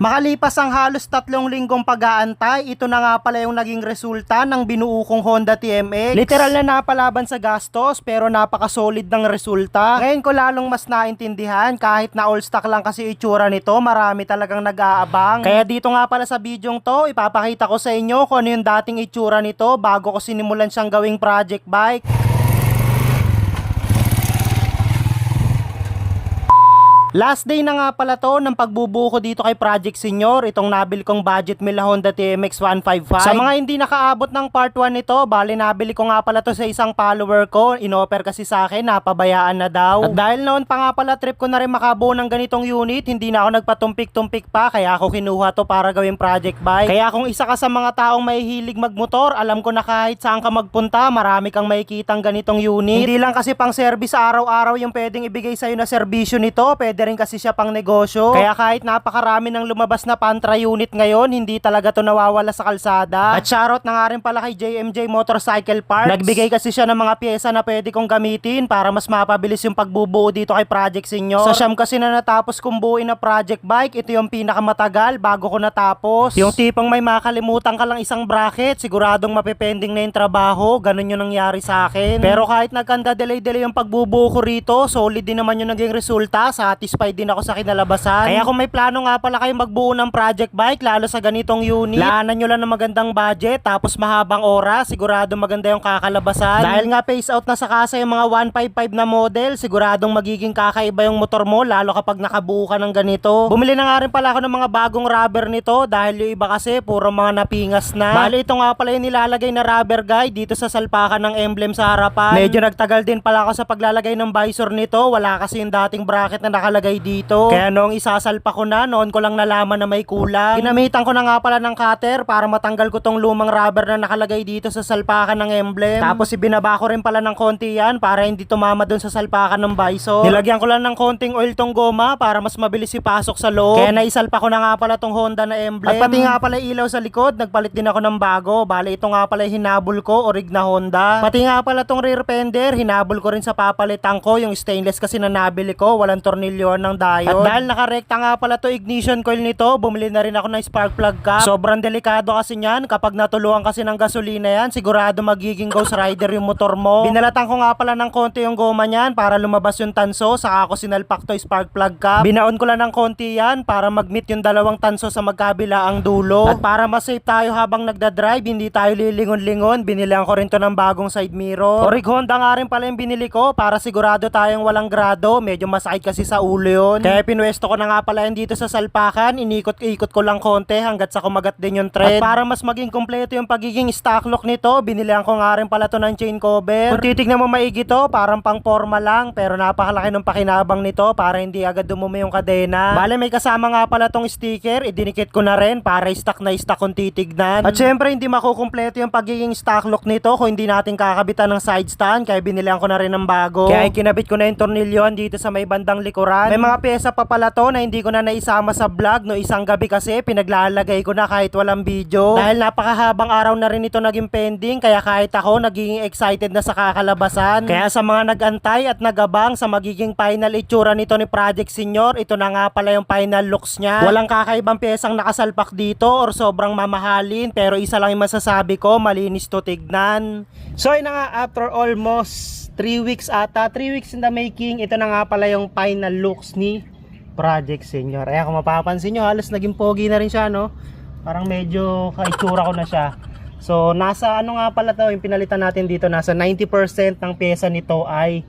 Makalipas ang halos tatlong linggong pag-aantay, ito na nga pala yung naging resulta ng binuo kong Honda TMX. Literal na napalaban sa gastos pero napaka-solid ng resulta. Ngayon ko lalong mas naintindihan kahit na all stock lang kasi itsura nito, marami talagang nag-aabang. Kaya dito nga pala sa bidyong to, ipapakita ko sa inyo kung ano yung dating itsura nito bago ko sinimulan siyang gawing project bike. Last day na nga pala to ng pagbubuo ko dito kay Project Senior, itong nabil kong budget mila Honda TMX 155. Sa mga hindi nakaabot ng part 1 nito, bali nabili ko nga pala to sa isang follower ko, inoffer kasi sa akin, napabayaan na daw. At dahil noon pa nga pala trip ko na rin makabuo ng ganitong unit, hindi na ako nagpatumpik-tumpik pa, kaya ako kinuha to para gawing project bike. Kaya kung isa ka sa mga taong may hilig magmotor, alam ko na kahit saan ka magpunta, marami kang makikitang ganitong unit. Hindi lang kasi pang service araw-araw yung pwedeng ibigay sa'yo na serbisyo nito, pwede rin kasi siya pang negosyo. Kaya kahit napakarami ng lumabas na pantra unit ngayon, hindi talaga to nawawala sa kalsada. At shoutout na nga rin pala kay JMJ Motorcycle Parts. Nagbigay kasi siya ng mga pyesa na pwede kong gamitin para mas mapabilis yung pagbubuo dito kay Project Senior. Sa siyam kasi na natapos kong buuin na project bike, ito yung pinakamatagal bago ko natapos. Yung tipong may makalimutan ka lang isang bracket, siguradong mapipending na yung trabaho, ganun yung nangyari sa akin. Pero kahit nagkanda delay-delay yung pagbubuo ko rito, solid din naman yung naging resulta, satisfied din ako sa kinalabasan. Kaya kung may plano nga pala kayong magbuo ng project bike, lalo sa ganitong unit, laanan nyo lang ng magandang budget, tapos mahabang oras, sigurado maganda yung kakalabasan. Dahil nga face out na sa kasa yung mga 155 na model, siguradong magiging kakaiba yung motor mo, lalo kapag nakabuo ka ng ganito. Bumili na nga rin pala ako ng mga bagong rubber nito, dahil yung iba kasi puro mga napingas na. Bali ito nga pala yung nilalagay na rubber guide dito sa salpakan ng emblem sa harapan. Medyo nagtagal din pala ako sa paglalagay ng visor nito, wala kasi yung dating bracket na nakalagay dito. Kaya noong isasalpa ko na, noon ko lang nalaman na may kulang. Ginamitan ko na nga pala ng cutter para matanggal ko tong lumang rubber na nakalagay dito sa salpakan ng emblem. Tapos ibinaba ko rin pala ng konti yan para hindi tumama dun sa salpakan ng visor. Nilagyan ko lang ng konting oil tong goma para mas mabilis ipasok sa loob. Kaya naisalpa ko na nga pala tong Honda na emblem. At pati nga pala ilaw sa likod, nagpalit din ako ng bago. Bale ito nga pala hinabol ko, orig na Honda. Pati nga pala tong rear fender, hinabol ko rin sa papalitan ko, yung stainless kasi na nabili ko, walang tornilyo ng diode. At dahil nakarekta nga pala to ignition coil nito, bumili na rin ako ng spark plug cap. Sobrang delikado kasi niyan, kapag natuluan kasi ng gasolina yan, sigurado magiging ghost rider yung motor mo. Binalatan ko nga pala ng konti yung goma niyan para lumabas yung tanso, saka ako sinalpak to spark plug cap. Binaon ko lang ng konti yan para mag-meet yung dalawang tanso sa magkabila ang dulo. At para mas safe tayo habang nagda-drive, hindi tayo lilingon-lingon, binilang ko rin to ng bagong side mirror. Orig Honda nga rin pala yung binili ko para sigurado tayong walang grado, medyo masakit kasi sa ulo yun. Kaya pinwesto ko na nga pala yan dito sa salpakan, inikot-ikot ko lang konti hanggat sa kumagat din yung thread. At para mas maging kompleto yung pagiging stock lock nito, binilihan ko nga rin pala to ng chain cover. Kung titignan mo maigi to, parang pang forma lang, pero napakalaki ng pakinabang nito para hindi agad dumumi yung kadena. Bale may kasama nga pala tong sticker, idinikit ko na rin para stock na stock kung titignan. At syempre hindi makukumpleto yung pagiging stock lock nito kung hindi natin kakabitan ng side stand, kaya binilihan ko na rin ng bago. Kaya kinabit ko na yung tornilyon dito sa may bandang likuran. May mga pyesa pa pala to na hindi ko na naisama sa vlog no isang gabi kasi pinaglalagay ko na kahit walang video. Dahil napakahabang araw na rin ito naging pending kaya kahit ako nagiging excited na sa kakalabasan. Kaya sa mga nagantay at nagabang sa magiging final itsura nito ni Project Senior, ito na nga pala yung final looks niya. Walang kakaibang pyesang nakasalpak dito or sobrang mamahalin pero isa lang yung masasabi ko, malinis to tignan. So yun na nga after almost 3 weeks ata, 3 weeks in the making, ito na nga pala yung final looks ni Project Senior. Ayan kung mapapansin nyo, halos naging pogi na rin siya, no? Parang medyo kaitsura ko na siya. So, nasa ano nga pala to, yung pinalitan natin dito, nasa 90% ng pyesa nito ay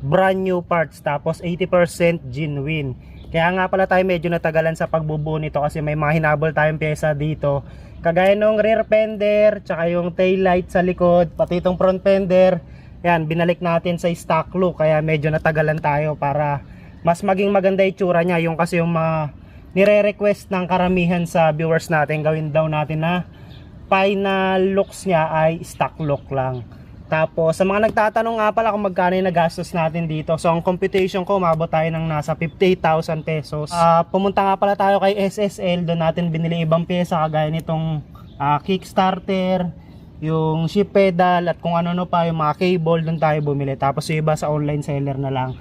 brand new parts, tapos 80% genuine. Kaya nga pala tayo medyo natagalan sa pagbubuo nito kasi may mga hinabol tayong pyesa dito. Kagaya nung rear fender, tsaka yung tail light sa likod, pati itong front fender. Yan, binalik natin sa stock look kaya medyo natagalan tayo para mas maging maganda itsura niya yung kasi yung mga nire-request ng karamihan sa viewers natin gawin daw natin na final looks niya ay stock look lang. Tapos sa mga nagtatanong nga pala kung magkano yung nagastos natin dito. So ang computation ko umabot tayo ng nasa 58,000 pesos. Ah, pumunta nga pala tayo kay SSL doon natin binili ibang pyesa kagaya nitong ah, kickstarter yung ship pedal at kung ano-ano pa yung mga cable doon tayo bumili. Tapos yung iba sa online seller na lang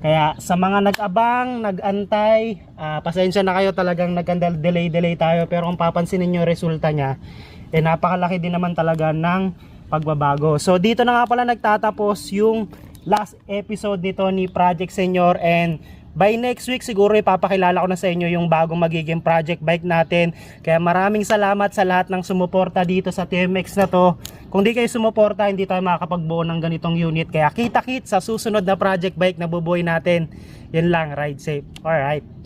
Kaya sa mga nag-abang, nag-antay, ah, pasensya na kayo talagang nag-delay-delay tayo pero kung papansinin nyo resulta niya, eh napakalaki din naman talaga ng pagbabago. So dito na nga pala nagtatapos yung last episode nito ni Project Senior and by next week siguro ipapakilala ko na sa inyo yung bagong magiging project bike natin. Kaya maraming salamat sa lahat ng sumuporta dito sa TMX na to. Kung di kayo sumuporta, hindi tayo makakapagbuo ng ganitong unit. Kaya kita-kit sa susunod na project bike na bubuhay natin. Yan lang, ride safe. Alright.